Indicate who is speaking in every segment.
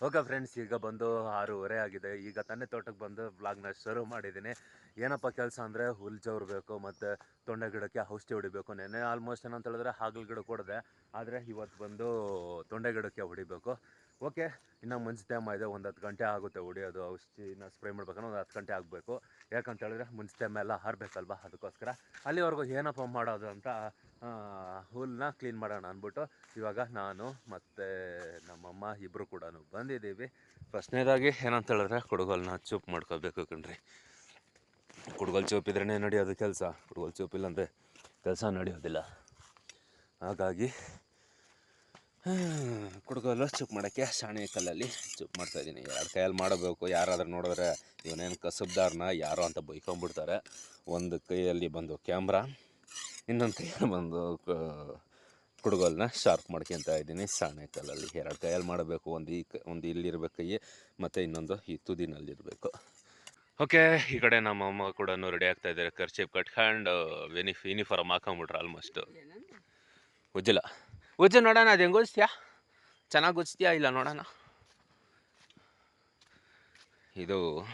Speaker 1: Okay friends ಈಗ ಬಂದು ಆರೂವರೆ ಆಗಿದೆ. ಈಗ ತನ್ನೆ ತೋಟಕ್ಕೆ ಬಂದು ಬ್ಲಾಗ್ನ ಶುರು ಮಾಡಿದ್ದೀನಿ. ಏನಪ್ಪ ಕೆಲಸ ಅಂದರೆ ಹುಲ್ ಜವರ್ಬೇಕು ಮತ್ತು ತೊಂಡೆ ಗಿಡಕ್ಕೆ ಔಷಧಿ ಹೊಡಿಬೇಕು. ನೆನೆ ಆಲ್ಮೋಸ್ಟ್ ಏನಂತ ಹೇಳಿದ್ರೆ ಹಾಗಲ್ ಗಿಡ ಕೊಡದೆ. ಆದರೆ ಇವತ್ತು ಬಂದು ತೊಂಡೆ ಗಿಡಕ್ಕೆ ಹೊಡಿಬೇಕು. ಓಕೆ ಇನ್ನು ಮುಂಚೆ ಟೈಮ್ ಇದೆ ಒಂದು ಹತ್ತು ಗಂಟೆ ಆಗುತ್ತೆ ಹೊಡಿಯೋದು. ಔಷಧಿನ ಸ್ಪ್ರೇ ಮಾಡ್ಬೇಕಂದ್ರೆ ಒಂದು ಹತ್ತು ಗಂಟೆ ಆಗಬೇಕು. ಯಾಕಂತ ಹೇಳಿದ್ರೆ ಮುಂಚೆ ಟೈಮ್ ಎಲ್ಲ ಹಾರಬೇಕಲ್ವ ಅದಕ್ಕೋಸ್ಕರ. ಅಲ್ಲಿವರೆಗೂ ಏನಪ್ಪ ಮಾಡೋದು ಅಂತ ಹುಲ್ಲನ್ನ ಕ್ಲೀನ್ ಮಾಡೋಣ ಅಂದ್ಬಿಟ್ಟು ಇವಾಗ ನಾನು ಮತ್ತು ನಮ್ಮಮ್ಮ ಇಬ್ಬರು ಕೂಡ ಬಂದಿದ್ದೀವಿ. ಫಸ್ಟ್ನೇದಾಗಿ ಏನಂತ ಹೇಳಿದ್ರೆ ಕುಡುಗೋಲನ್ನ ಚೂಪ್ ಮಾಡ್ಕೋಬೇಕು ಕಣ್ರಿ. ಕುಡುಗೋಲು ಚೂಪಿದ್ರೇ ನಡೆಯೋದು ಕೆಲಸ. ಕುಡುಗೋಲು ಚೂಪಿಲ್ಲಂದ್ರೆ ಕೆಲಸ ನಡೆಯೋದಿಲ್ಲ. ಹಾಗಾಗಿ, ಕುಡುಗೋಲು ಚೂಪ್ ಮಾಡೋಕ್ಕೆ ಸಾಣೆ ಕಲ್ಲಲ್ಲಿ ಚೂಪ್ ಮಾಡ್ತಾಯಿದ್ದೀನಿ ಎರಡು ಕೈಯಲ್ಲಿ ಮಾಡಬೇಕು, ಯಾರಾದರೂ ನೋಡಿದ್ರೆ ಇವನೇನು ಕಸಬ್ದಾರನ, ಯಾರೋ ಅಂತ ಬೈಕೊಂಬಿಡ್ತಾರೆ ಒಂದು ಕೈಯಲ್ಲಿ ಬಂದು ಕ್ಯಾಮ್ರಾ ಇನ್ನೊಂದು ಕೈಯಲ್ಲಿ ಬಂದು ಕ- ಕುಡುಗೋಲನ್ನ ಶಾರ್ಪ್ ಮಾಡ್ಕೊಂತ ಇದ್ದೀನಿ. ಸಾಣೆ ಕಲ್ಲಲ್ಲಿ ಎರಡು ಕೈಯಲ್ಲಿ ಮಾಡಬೇಕು. ಒಂದು ಈ ಕ ಒಂದು ಇಲ್ಲಿರ್ಬೇಕು ಕೈ ಮತ್ತು ಇನ್ನೊಂದು ಈ ತುದಿನಲ್ಲಿರಬೇಕು. ಓಕೆ ಈ ಕಡೆ ನಮ್ಮ ಅಮ್ಮ ಕೂಡ ರೆಡಿ ಆಗ್ತಾ ಇದ್ದಾರೆ. ಕರ್ಚೀಪ್ ಕಟ್ಕೊಂಡು ವೆನಿಫ್ ಯೂನಿಫಾರ್ಮ್ ಹಾಕೊಂಬಿಟ್ರೆ ಆಲ್ಮೋಸ್ಟ್ ಉಜ್ಜಲ ಉಜ್ಜು ನೋಡೋಣ ಅದು ಹೆಂಗೆ ಉಜ್ತೀಯಾ? ಚೆನ್ನಾಗಿ ಉಜ್ತೀಯಾ ಇಲ್ಲ ನೋಡೋಣ? ಇದು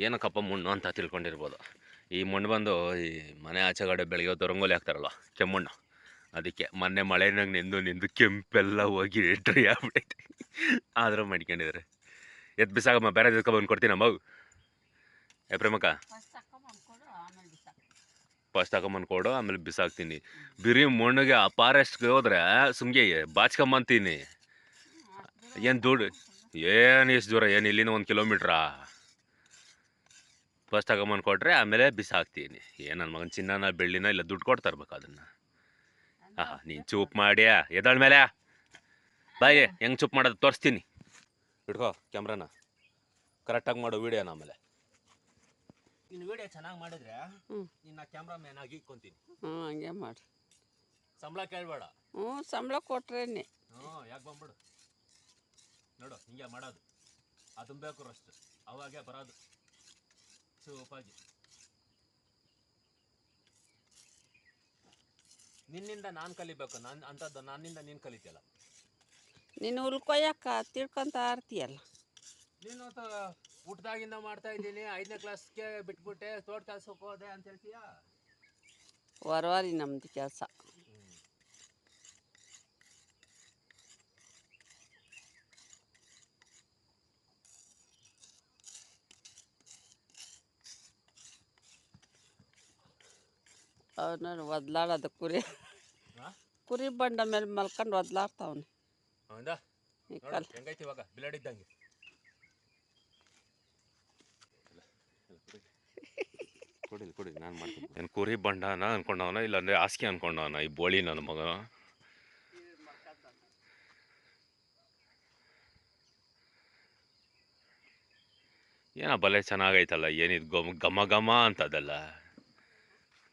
Speaker 1: ಏನಕ್ಕಪ್ಪ ಮುಣ್ಣು ಅಂತ ತಿಳ್ಕೊಂಡಿರ್ಬೋದು. ಈ ಮಣ್ಣು ಬಂದು ಈ ಮನೆ ಆಚೆಗಡೆ ಬೆಳಗ್ಗೆ ಹೊತ್ತು ರಂಗೋಲಿ ಹಾಕ್ತಾರಲ್ಲ ಕೆಮ್ಮಣ್ಣು. ಅದಕ್ಕೆ ಮೊನ್ನೆ ಮಳೆನಾಗ ನಿಂದು ನಿಂದು ಕೆಂಪೆಲ್ಲ ಹೋಗಿ ಡ್ರೈ ಆಗ್ಬಿಟ್ಟೈತೆ ಆದರೂ ಮಾಡ್ಕೊಂಡಿದ್ದಾರೆ. ಎದ್ದು ಬಿಸಾಕಮ್ಮ ಬೇರೆ ಬಂದು ಕೊಡ್ತೀನಮ್ಮ ಏ ಪ್ರೇಮಕ್ಕ.
Speaker 2: ಫಸ್ಟ್
Speaker 1: ಹಾಕೊಂಬಂದು ಕೊಡು ಆಮೇಲೆ ಬಿಸಾಕ್ತೀನಿ. ಬಿರಿ ಮಣ್ಣಿಗೆ ಆ ಫಾರೆಸ್ಟ್ಗೆ ಹೋದ್ರೆ ಸುಮ್ಗೆ ಬಾಚ್ಕೊಂಬಂತೀನಿ ಏನು ದುಡ್ಡು ಏನು ಇಷ್ಟು ದೂರ ಏನು ಇಲ್ಲಿನ ಒಂದು ಕಿಲೋಮೀಟ್ರಾ ಫಸ್ಟ್ ತಗೊಂಬಂದು ಕೊಟ್ಟರೆ ಆಮೇಲೆ ಬಿಸಾಕ್ತೀನಿ. ಏನು ನನ್ನ ಮಗನ ಚಿನ್ನನ ಬೆಳ್ಳಿನ ಇಲ್ಲ ದುಡ್ಡು ಕೊಡ್ತಾ ಇರ್ಬೇಕು ಅದನ್ನು. ಆಹಾ ನೀನು ಚೂಪ್ ಮಾಡ್ಯಾ? ಎದ್ದಾಳ ಮೇಲೆ? ಬಾಯಿ ಹೆಂಗೆ ಚೂಪ್ ಮಾಡೋದು? ತೋರಿಸ್ತೀನಿ. ಹಿಡ್ಕೋ ಕ್ಯಾಮ್ರಾನ. ಕರೆಕ್ಟಾಗಿ ಮಾಡೋ ವೀಡಿಯೋನ ಆಮೇಲೆ. ಇನ್ನು ವೀಡಿಯೋ ಚೆನ್ನಾಗಿ ಮಾಡಿದ್ರೆ. ನಿನ್ನ ಕ್ಯಾಮ್ರಾ ಮ್ಯಾನ್ ಆಗಿ ಇಕ್ಕೊಂತೀನಿ
Speaker 2: ಹ್ಞೂ ಹಂಗೆ ಮಾಡಿ
Speaker 1: ಸಂಬಳ ಕೇಳಬೇಡ.
Speaker 2: ಹ್ಞೂ ಸಂಬಳ ಕೊಟ್ರೇನೆ.
Speaker 1: ಹ್ಞೂ ಯಾಕೆ ಬಂದ್ಬಿಡು. ನೋಡು ಹಿಂಗೆ ಮಾಡೋದು. ಅದು ಬೇಕು ರಷ್ಟು. ಅವಾಗೆ ಬರೋದು. ಸೂಪಾಗಿ ನಿನ್ನಿಂದ ನಾನು ಕಲಿಬೇಕು ನಾನು ಅಂಥದ್ದು ನನ್ನಿಂದ ನೀನು ಕಲಿತಿಯಲ್ಲ.
Speaker 2: ನೀನು ಹುಲ್ಕೊಯ್ಯಕ್ಕ ತಿಳ್ಕೊಂತ ಆರ್ತಿಯಲ್ಲ
Speaker 1: ನೀನು ಊಟದಾಗಿಂದ ಮಾಡ್ತಾ ಇದ್ದೀನಿ ಐದನೇ ಕ್ಲಾಸ್ಗೆ ಬಿಟ್ಬಿಟ್ಟೆ ತೋಟ ಕೆಲಸಕ್ಕೆ ಹೋದೆ ಅಂತ ಹೇಳ್ತೀಯಾ?
Speaker 2: ವರವಾರಿ ನಮ್ದು ಕೆಲಸ. ಅವನ ಒದ್ಲಾಡೋದು ಕುರಿ? ಕುರಿ ಬಂಡ ಮೇಲೆ ಮಲ್ಕೊಂಡು ಒದ್ಲಾಡ್ತಾವನು.
Speaker 1: ಹೌದಾ? ನೋಡು
Speaker 2: ಕಲ್
Speaker 1: ಹೆಂಗೈತಿ ಇವಾಗ? ಬಿಲಾಡಿದ್ದಂಗೆ ಕೊಡಿಲ್ಲ ಕೊಡಿ ನಾನು ಮಾಡ್ತೀನಿ. ಏನು ಕುರಿ ಬಂಡನ ಅನ್ಕೊಂಡವನ ಇಲ್ಲಾಂದ್ರೆ ಹಾಸಿಗೆ ಅನ್ಕೊಂಡವನ ಈ ಬೋಳಿ ನನ್ನ ಮಗ? ಏನೋ ಬಲೆ ಚೆನ್ನಾಗೈತಲ್ಲ ಏನಿದು ಗಮ ಘಮ ಘಮ ಅಂತದಲ್ಲ?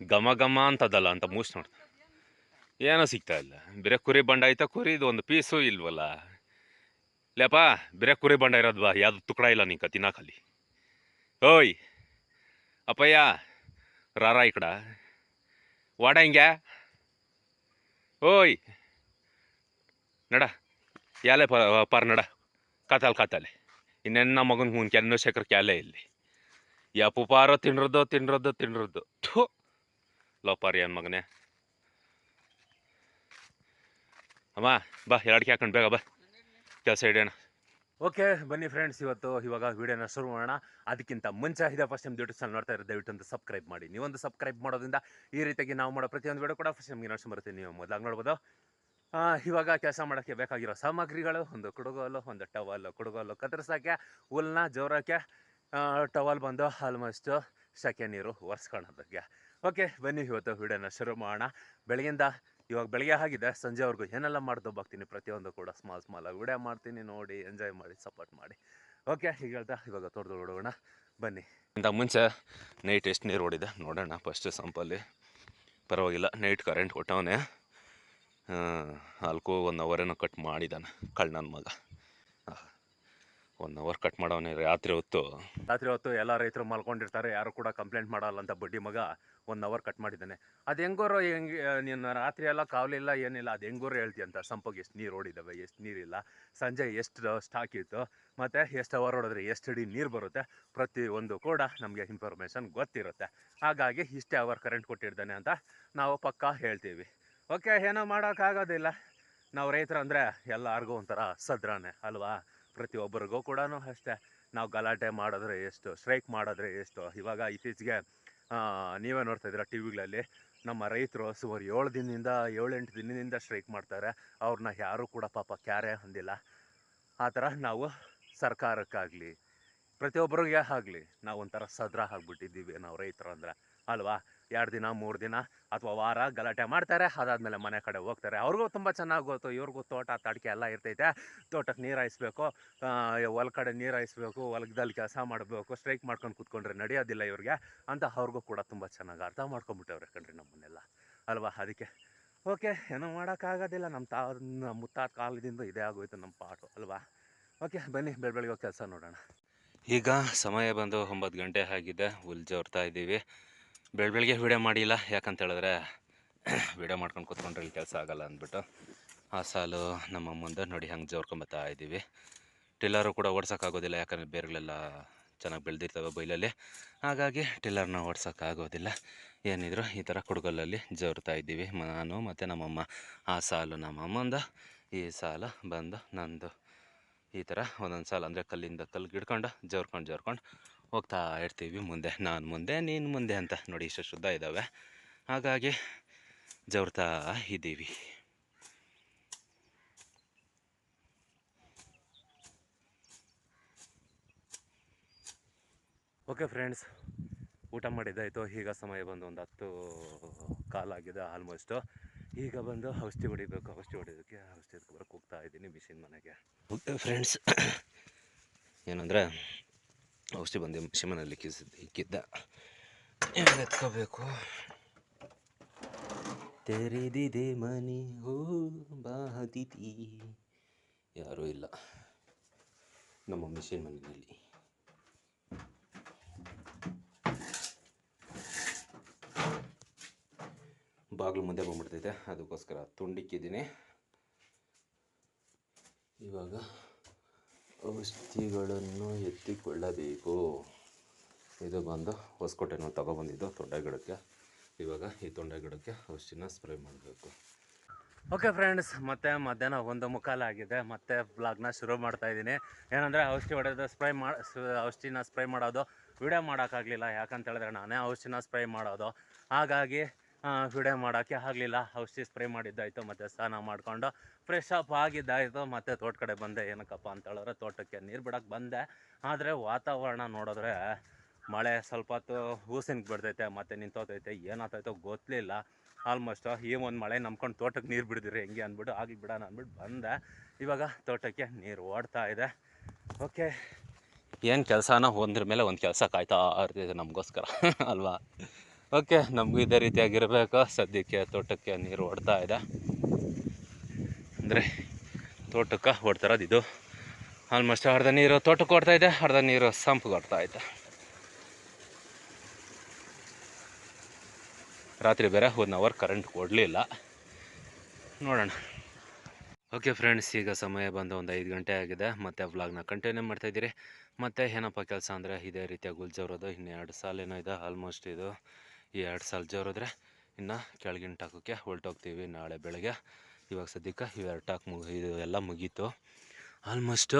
Speaker 1: ಘಮ ಘಮ ಅಂತದಲ್ಲ ಅಂತ ಮೂಸ್ ನೋಡ್ತ. ಏನೋ ಸಿಗ್ತಾ ಇಲ್ಲ. ಬೇರೆ ಕುರಿ ಬಂಡ ಐತಾ ಕುರಿದು ಒಂದು ಪೀಸು ಇಲ್ವಲ್ಲ. ಲೇಪ, ಬೇರೆ ಕುರಿ ಬಂಡ ಬಾ, ಯಾವ್ದು ತುಕಡ ಇಲ್ಲ ನಿಂಕ ತಿನ್ನಕಲ್ಲಿ. ಓಯ್, ಅಪ್ಪಯ್ಯ, ರಾರ ಈ ಕಡ. ವಾಡ ಹಿಂಗೆ. ಓಯ್, ನಡ, ಯಾಲೆ ಪಾರ್ ನಡ. ಕಾತಾಲ್ ಕಾತಾಲೆ. ಇನ್ನೆನ್ನ ಮಗನ ಹುನ್ ಕೆನ್ನೋ ಶೇಖರ್ ಕ್ಯಾಲೆ ಇಲ್ಲಿ? ಯಪ್ಪು ಪಾರೋ ತಿನ್ರದ್ದು ತಿನ್ರದ್ದು ತಿನ್ರದ್ದು ಥು. ಲೋಪಾರಿ ಅನ್ ಮಗನೇ. ಅಮ್ಮ, ಬಾ ಎರಡಕ್ಕೆ ಹಾಕೊಂಡು ಬೇಗ ಬಾ. ಕೆಲಸ ಹಿಡಿಯೋಣ ಓಕೆ, ಬನ್ನಿ ಫ್ರೆಂಡ್ಸ್ ಇವತ್ತು ಇವಾಗ ವಿಡಿಯೋನ ಶುರು ಮಾಡೋಣ. ಅದಕ್ಕಿಂತ ಮುಂಚೆ ಇದೆ ಫಸ್ಟ್ ಟೈಮ್ ಯೂಟ್ಯೂಬ್ ಚಾನಲ್ ನೋಡ್ತಾ ಇರೋ ದಯವಿಟ್ಟು ಒಂದು ಸಬ್ಸ್ಕ್ರೈಬ್ ಮಾಡಿ. ನೀವೊಂದು ಸಬ್ಸ್ಕ್ರೈಬ್ ಮಾಡೋದ್ರಿಂದ ಈ ರೀತಿಯಾಗಿ ನಾವು ಮಾಡೋ ಪ್ರತಿಯೊಂದು ವಿಡಿಯೋ ಕೂಡ ಫಸ್ಟ್ ನಿಮಗೆ ನೋಡ್ಸಿ ಬರ್ತೀನಿ ನೀವು ಮೊದಲಾಗಿ ನೋಡ್ಬೋದು. ಇವಾಗ ಕೆಲಸ ಮಾಡೋಕ್ಕೆ ಬೇಕಾಗಿರೋ ಸಾಮಗ್ರಿಗಳು, ಒಂದು ಕುಡುಗೋಲು, ಒಂದು ಟವಲ್ ಕುಡುಗೋಲು ಕತ್ತರಿಸೋಕ್ಕೆ ಹುಲ್ನ ಜೋರಕ್ಕೆ ಟವಲ್ ಬಂದು ಆಲ್ಮೋಸ್ಟ್ ಸೆಕೆ ನೀರು ಬಗ್ಗೆ ಓಕೆ ಬನ್ನಿ ಇವತ್ತು ವಿಡಿಯೋನ ಶುರು ಮಾಡೋಣ. ಬೆಳಗಿಂದ ಇವಾಗ ಬೆಳಗ್ಗೆ ಆಗಿದೆ, ಸಂಜೆವರೆಗೂ ಏನೆಲ್ಲ ಮಾಡ್ದು ಹೋಗ್ತೀನಿ ಪ್ರತಿಯೊಂದು ಕೂಡ ಸ್ಮಾಲ್ ಸ್ಮಾಲ್ ಆಗಿ ವಿಡಿಯೋ ಮಾಡ್ತೀನಿ, ನೋಡಿ ಎಂಜಾಯ್ ಮಾಡಿ ಸಪೋರ್ಟ್ ಮಾಡಿ. ಓಕೆ ಈಗ ಹೇಳ್ತಾ, ಇವಾಗ ತೋಟದ ಹೊಡೋಣ ಬನ್ನಿ. ಇಂತ ಮುಂಚೆ ನೈಟ್ ಎಷ್ಟು ನೀರು ಓಡಿದೆ ನೋಡೋಣ ಫಸ್ಟ್ ಸಂಪಲ್ಲಿ. ಪರವಾಗಿಲ್ಲ ನೈಟ್ ಕರೆಂಟ್ ಕೊಟ್ಟವನೇ ಅಲ್ಕೋ ಒನ್ ಅವರೇನೋ ಕಟ್ ಮಾಡಿದ್ದಾನೆ ಕಳ್ ನನ್ನ ಮಗ. ಒನ್ ಅವರ್ ಕಟ್ ಮಾಡೋನೇ ರಾತ್ರಿ ಹೊತ್ತು. ರಾತ್ರಿ ಹೊತ್ತು ಎಲ್ಲ ರೈತರು ಮಲ್ಕೊಂಡಿರ್ತಾರೆ, ಯಾರು ಕೂಡ ಕಂಪ್ಲೇಂಟ್ ಮಾಡಲ್ಲ ಅಂತ ಬಡ್ಡಿ ಮಗ ಒನ್ ಅವರ್ ಕಟ್ ಮಾಡಿದ್ದಾನೆ. ಅದು ಹೆಂಗೋರು ಹೆಂಗೆ ನೀನು ರಾತ್ರಿ ಎಲ್ಲ ಕಾವಲಿಲ್ಲ, ಏನಿಲ್ಲ, ಅದು ಹೆಂಗೋರು ಹೇಳ್ತೀಯಂತ ಸಂಪಗೆ ಎಷ್ಟು ನೀರು ಓಡಿದ್ದಾವೆ ಎಷ್ಟು ನೀರಿಲ್ಲ, ಸಂಜೆ ಎಷ್ಟು ಸ್ಟಾಕ್ ಇತ್ತು, ಮತ್ತು ಎಷ್ಟು ಅವರ್ ಹೊಡೆದ್ರೆ ಎಷ್ಟು ಅಡಿ ನೀರು ಬರುತ್ತೆ, ಪ್ರತಿ ಒಂದು ಕೂಡ ನಮಗೆ ಇನ್ಫಾರ್ಮೇಷನ್ ಗೊತ್ತಿರುತ್ತೆ. ಹಾಗಾಗಿ ಇಷ್ಟೇ ಅವರ್ ಕರೆಂಟ್ ಕೊಟ್ಟಿರ್ತಾನೆ ಅಂತ ನಾವು ಪಕ್ಕಾ ಹೇಳ್ತೀವಿ. ಓಕೆ ಏನೋ ಮಾಡೋಕ್ಕಾಗೋದಿಲ್ಲ. ನಾವು ರೈತರು ಅಂದರೆ ಎಲ್ಲರಿಗೂ ಒಂಥರ ಸದ್ರಾನೆ, ಅಲ್ವಾ? ಪ್ರತಿಯೊಬ್ಬರಿಗೂ ಕೂಡ ಅಷ್ಟೇ. ನಾವು ಗಲಾಟೆ ಮಾಡಿದ್ರೆ ಎಷ್ಟು ಸ್ಟ್ರೈಕ್ ಮಾಡಿದ್ರೆ ಎಷ್ಟು. ಇವಾಗ ಇತ್ತೀಚೆಗೆ ನೀವೇ ನೋಡ್ತಾ ಇದ್ದೀರಾ ಟಿ ವಿಗಳಲ್ಲಿ ನಮ್ಮ ರೈತರು ಸುಮಾರು ಏಳು ದಿನದಿಂದ, ಏಳೆಂಟು ದಿನದಿಂದ ಸ್ಟ್ರೈಕ್ ಮಾಡ್ತಾರೆ. ಅವ್ರನ್ನ ಯಾರೂ ಕೂಡ ಪಾಪ ಕ್ಯಾರೆ ಹೊಂದಿಲ್ಲ ಆ ಥರ ನಾವು ಸರ್ಕಾರಕ್ಕಾಗಲಿ, ಪ್ರತಿಯೊಬ್ಬರಿಗೆ ಆಗಲಿ ನಾವು ಒಂಥರ ಸದ್ರ ಆಗ್ಬಿಟ್ಟಿದ್ದೀವಿ ನಾವು ರೈತರು ಅಂದರೆ. ಅಲ್ವಾ? ಎರಡು ದಿನ, ಮೂರು ದಿನ ಅಥವಾ ವಾರ ಗಲಾಟೆ ಮಾಡ್ತಾರೆ, ಅದಾದಮೇಲೆ ಮನೆ ಕಡೆ ಹೋಗ್ತಾರೆ. ಅವ್ರಿಗೂ ತುಂಬ ಚೆನ್ನಾಗಿ ಗೊತ್ತು. ಇವ್ರಿಗೂ ತೋಟ, ತಡಿಕೆ ಎಲ್ಲ ಇರ್ತೈತೆ. ತೋಟಕ್ಕೆ ನೀರು ಹಾಯಿಸ್ಬೇಕು. ಹೊಲ ಕಡೆ ನೀರು ಹಾಯಿಸ್ಬೇಕು, ಹೊಲದಲ್ಲಿ ಕೆಲಸ ಮಾಡಬೇಕು, ಸ್ಟ್ರೈಕ್ ಮಾಡ್ಕೊಂಡು ಕೂತ್ಕೊಂಡ್ರೆ ನಡೆಯೋದಿಲ್ಲ ಇವ್ರಿಗೆ ಅಂತ ಅವ್ರಿಗೂ ಕೂಡ ತುಂಬ ಚೆನ್ನಾಗಿ ಅರ್ಥ ಮಾಡ್ಕೊಂಬಿಟ್ಟವ್ರೆ ಕಣ್ರಿ ನಮ್ಮನ್ನೆಲ್ಲ. ಅಲ್ವಾ? ಅದಕ್ಕೆ ಓಕೆ, ಏನೂ ಮಾಡೋಕ್ಕಾಗೋದಿಲ್ಲ. ನಮ್ಮ ತಾ ನಮ್ಮ ಮುತ್ತಾದ ಕಾಲದಿಂದ ಇದೇ ಆಗೋಯ್ತು ನಮ್ಮ ಪಾಟು ಅಲ್ವಾ? ಓಕೆ, ಬನ್ನಿ ಬೆಳ ಬೆಳಗ್ಗೆ ಕೆಲಸ ನೋಡೋಣ. ಈಗ ಸಮಯ ಬಂದು ಒಂಬತ್ತು ಗಂಟೆ ಆಗಿದೆ. ಹುಲ್ ಜೋರ್ತಾ ಇದ್ದೀವಿ. ಬೆಳ ಬೆಳಗ್ಗೆ ವೀಡಿಯೋ ಮಾಡಿಲ್ಲ, ಯಾಕಂತ ಹೇಳಿದ್ರೆ ವಿಡಿಯೋ ಮಾಡ್ಕೊಂಡು ಕೂತ್ಕೊಂಡ್ರೆ ಇಲ್ಲಿ ಕೆಲಸ ಆಗಲ್ಲ ಅಂದ್ಬಿಟ್ಟು ಆ ಸಾಲು ನಮ್ಮ ಮುಂದೆ ನೋಡಿ ಹಂಗೆ ಜೋರ್ಕೊಂಬತ್ತಾ ಇದ್ದೀವಿ. ಟಿಲ್ಲರು ಕೂಡ ಓಡ್ಸೋಕ್ಕಾಗೋದಿಲ್ಲ ಯಾಕಂದರೆ ಬೇರೆಗಳೆಲ್ಲ ಚೆನ್ನಾಗಿ ಬೆಳೆದಿರ್ತವೆ ಬೈಲಲ್ಲಿ. ಹಾಗಾಗಿ ಟಿಲ್ಲರ್ನ ಓಡ್ಸೋಕ್ಕಾಗೋದಿಲ್ಲ ಏನಿದ್ರು ಈ ಥರ ಕುಡುಗಲಲ್ಲಿ ಜೋರ್ತಾ ಇದ್ದೀವಿ, ನಾನು ಮತ್ತು ನಮ್ಮಮ್ಮ ಆ ಸಾಲು ನಮ್ಮ ಅಮ್ಮಂದು, ಈ ಸಾಲ ಬಂದು ನಂದು. ಈ ಥರ ಒಂದೊಂದು ಸಾಲು ಅಂದರೆ ಕಲ್ಲಿಂದ ಕಲ್ಲು ಗಿಡ್ಕೊಂಡು ಜೋರ್ಕೊಂಡು ಜೋರ್ಕೊಂಡು ಹೋಗ್ತಾ ಇರ್ತೀವಿ ಮುಂದೆ ನಾನು ಮುಂದೆ ನೀನು ಮುಂದೆ ಅಂತ ನೋಡಿ ಇಷ್ಟು ಶುದ್ಧ ಇದ್ದಾವೆ ಹಾಗಾಗಿ ಜವರ್ತಾ ಇದ್ದೀವಿ. ಓಕೆ ಫ್ರೆಂಡ್ಸ್ ಊಟ ಮಾಡಿದ್ದಾಯಿತು. ಈಗ ಸಮಯ ಬಂದು ಒಂದು ಹತ್ತು ಕಾಲಾಗಿದೆ ಆಲ್ಮೋಸ್ಟು ಈಗ ಬಂದು ಔಷಧಿ ಹೊಡಿಬೇಕು. ಔಷಧಿ ಹೊಡಿಯೋದಕ್ಕೆ ಔಷಧಿ ಬರೋಕ್ಕೆ ಹೋಗ್ತಾ ಇದ್ದೀನಿ ಮಿಷಿನ್ ಮನೆಗೆ. ಓಕೆ ಫ್ರೆಂಡ್ಸ್ ಏನಂದರೆ ಔಷಧಿ ಬಂದೆ ಶಿಮನಲ್ಲಿ ಕಿಸಿದ್ದು. ಇಕ್ಕಿದ್ದ ಎತ್ಕೋಬೇಕು ತೆರೆದಿದೆ ಮನೆ, ಹೋ ಬಾದಿತಿ ಯಾರೂ ಇಲ್ಲ ನಮ್ಮ ಮಿಷಿನ್ ಮನೆಯಲ್ಲಿ ಬಾಗಿಲು ಮುಂದೆ ಬಂದ್ಬಿಡ್ತೈತೆ, ಅದಕ್ಕೋಸ್ಕರ ತುಂಡಿಕ್ಕಿದ್ದೀನಿ. ಇವಾಗ ಔಷಧಿಗಳನ್ನು ಎತ್ತಿಕೊಳ್ಳಬೇಕು. ಇದು ಬಂದು ಹೊಸಕೋಟೆನ ತಗೊಬಂದಿದ್ದು ತೊಂಡೆ ಗಿಡಕ್ಕೆ ಇವಾಗ ಈ ತೊಂಡೆ ಗಿಡಕ್ಕೆ ಔಷಧಿನ ಸ್ಪ್ರೇ ಮಾಡಬೇಕು. ಓಕೆ ಫ್ರೆಂಡ್ಸ್ ಮತ್ತೆ ಮಧ್ಯಾಹ್ನ ಒಂದು ಮುಕ್ಕಾಲಾಗಿದೆ ಮತ್ತೆ ಬ್ಲಾಗ್ನ ಶುರು ಮಾಡ್ತಾ ಇದ್ದೀನಿ. ಏನಂದರೆ ಔಷಧಿ ಹೊಡೆದು ಸ್ಪ್ರೇ ಮಾಡಿ ಔಷಧಿನ ಸ್ಪ್ರೇ ಮಾಡೋದು ವಿಡಿಯೋ ಮಾಡೋಕ್ಕಾಗಲಿಲ್ಲ. ಯಾಕಂತ ಹೇಳಿದ್ರೆ ನಾನೇ ಔಷಧಿನ ಸ್ಪ್ರೇ ಮಾಡೋದು. ಹಾಗಾಗಿ ವಿಡಿಯೋ ಮಾಡೋಕ್ಕೆ ಆಗಲಿಲ್ಲ. ಔಷಧಿ ಸ್ಪ್ರೇ ಮಾಡಿದ್ದಾಯಿತು, ಮತ್ತು ಸ್ನಾನ ಮಾಡಿಕೊಂಡು ಫ್ರೆಶ್ ಅಪ್ ಆಗಿದ್ದಾಯಿತು. ಮತ್ತು ತೋಟ ಕಡೆ ಬಂದೆ, ಏನಕ್ಕಪ್ಪ ಅಂತ ಹೇಳಿದ್ರೆ ತೋಟಕ್ಕೆ ನೀರು ಬಿಡೋಕ್ಕೆ ಬಂದೆ. ಆದರೆ ವಾತಾವರಣ ನೋಡಿದ್ರೆ ಮಳೆ ಸ್ವಲ್ಪ ಹೊತ್ತು ಹೂಸಿನ ಬಿಡ್ತೈತೆ, ಮತ್ತು ನಿಂತೋತೈತೆ. ಏನಾಗ್ತೈತೋ ಗೊತ್ತಲಿಲ್ಲ ಆಲ್ಮೋಸ್ಟ್ ಈ ಒಂದು ಮಳೆ ನಂಬ್ಕೊಂಡು ತೋಟಕ್ಕೆ ನೀರು ಬಿಡಿದಿರಿ, ಹೆಂಗೆ ಅಂದ್ಬಿಟ್ಟು ಆಗಿ ಬಿಡೋಣ ಅಂದ್ಬಿಟ್ಟು ಬಂದೆ. ಇವಾಗ ತೋಟಕ್ಕೆ ನೀರು ಓಡ್ತಾ ಇದೆ. ಓಕೆ. ಏನು ಕೆಲಸನ? ಹೊಂದ್ರ ಮೇಲೆ ಒಂದು ಕೆಲಸ ಕಾಯ್ತಾ ಇರ್ತಿದೆ ನಮಗೋಸ್ಕರ. ಅಲ್ವಾ? ಓಕೆ, ನಮಗೂ ಇದೇ ರೀತಿಯಾಗಿರಬೇಕು ಸದ್ಯಕ್ಕೆ ತೋಟಕ್ಕೆ ನೀರು ಹೊಡ್ತಾ ಇದೆ. ಅಂದರೆ ತೋಟಕ್ಕೆ ಇರೋದು ಇದು. ಆಲ್ಮೋಸ್ಟ್ ಅರ್ಧ ನೀರು ತೋಟಕ್ಕೆ ಹೊಡ್ತಾ ಇದೆ, ಅರ್ಧ ನೀರು ಸಂಪಿಗೆ ಹೊಡ್ತಾ ಇದೆ. ರಾತ್ರಿ ಬೇರೆ ಒನ್ ಅವರ್ ಕರೆಂಟ್ ಕೊಡಲಿಲ್ಲ. ನೋಡೋಣ. ಓಕೆ ಫ್ರೆಂಡ್ಸ್ ಈಗ ಸಮಯ ಬಂದು ಒಂದು ಐದು ಗಂಟೆ ಆಗಿದೆ. ಮತ್ತು ವ್ಲಾಗ್ನ ಕಂಟಿನ್ಯೂ ಮಾಡ್ತಾಯಿದ್ದೀರಿ ಮತ್ತು ಏನಪ್ಪ ಕೆಲಸ ಅಂದರೆ ಇದೇ ರೀತಿಯಾಗಿ ಹುಲ್ ಇನ್ನೆರಡು ಇನ್ನು ಎರಡು ಸಾಲ ಏನೋ ಇದೆ ಆಲ್ಮೋಸ್ಟ್ ಇದು. ಈ ಎರಡು ಸಾಲ ಜೋರಿದ್ರೆ ಇನ್ನು ಕೆಳಗಿನ ಟಾಕಕ್ಕೆ ಹೊರಟೋಗ್ತೀವಿ ನಾಳೆ ಬೆಳಗ್ಗೆ. ಇವಾಗ ಸದ್ಯಕ್ಕೆ ಇವೆರಡು ಟಾಕ್ ಮುಗಿ ಇದು ಎಲ್ಲ ಮುಗೀತು. ಆಲ್ಮೋಸ್ಟು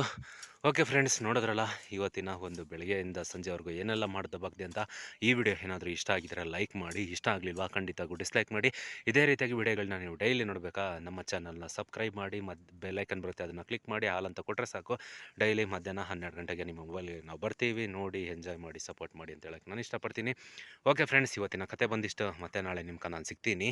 Speaker 1: ಓಕೆ ಫ್ರೆಂಡ್ಸ್ ನೋಡಿದ್ರಲ್ಲ, ಇವತ್ತಿನ ಒಂದು ಬೆಳಗ್ಗೆಯಿಂದ ಸಂಜೆವರೆಗೂ ಏನೆಲ್ಲ ಮಾಡಿದ ಬಗ್ಗೆ ಅಂತ ಈ ವಿಡಿಯೋ ಏನಾದರೂ ಇಷ್ಟ ಆಗಿದ್ರೆ ಲೈಕ್ ಮಾಡಿ, ಇಷ್ಟ ಆಗಲಿಲ್ವಾ ಖಂಡಿತ ಡಿಸ್ಲೈಕ್ ಮಾಡಿ. ಇದೇ ರೀತಿಯಾಗಿ ವಿಡಿಯೋಗಳನ್ನ ನೀವು ಡೈಲಿ ನೋಡಬೇಕಾ, ನಮ್ಮ ಚಾನಲ್ನ ಸಬ್ಸ್ಕ್ರೈಬ್ ಮಾಡಿ ಮತ್ತು ಬೆಲ್ಲೈಕನ್ ಬರುತ್ತೆ, ಅದನ್ನು ಕ್ಲಿಕ್ ಮಾಡಿ, ಹಾಲ್ ಅಂತ ಕೊಟ್ಟರೆ ಸಾಕು. ಡೈಲಿ ಮಧ್ಯಾಹ್ನ ಹನ್ನೆರಡು ಗಂಟೆಗೆ ನಿಮ್ಮ ಮೊಬೈಲ್ಗೆ ನಾವು ಬರ್ತೀವಿ, ನೋಡಿ ಎಂಜಾಯ್ ಮಾಡಿ ಸಪೋರ್ಟ್ ಮಾಡಿ ಅಂತ ಹೇಳಕ್ಕೆ ನಾನು ಇಷ್ಟಪಡ್ತೀನಿ. ಓಕೆ ಫ್ರೆಂಡ್ಸ್ ಇವತ್ತಿನ ಕತೆ ಬಂದಿಷ್ಟು, ಮತ್ತೆ ನಾಳೆ ನಿಮ್ಮ ನಾನು ಸಿಗ್ತೀನಿ.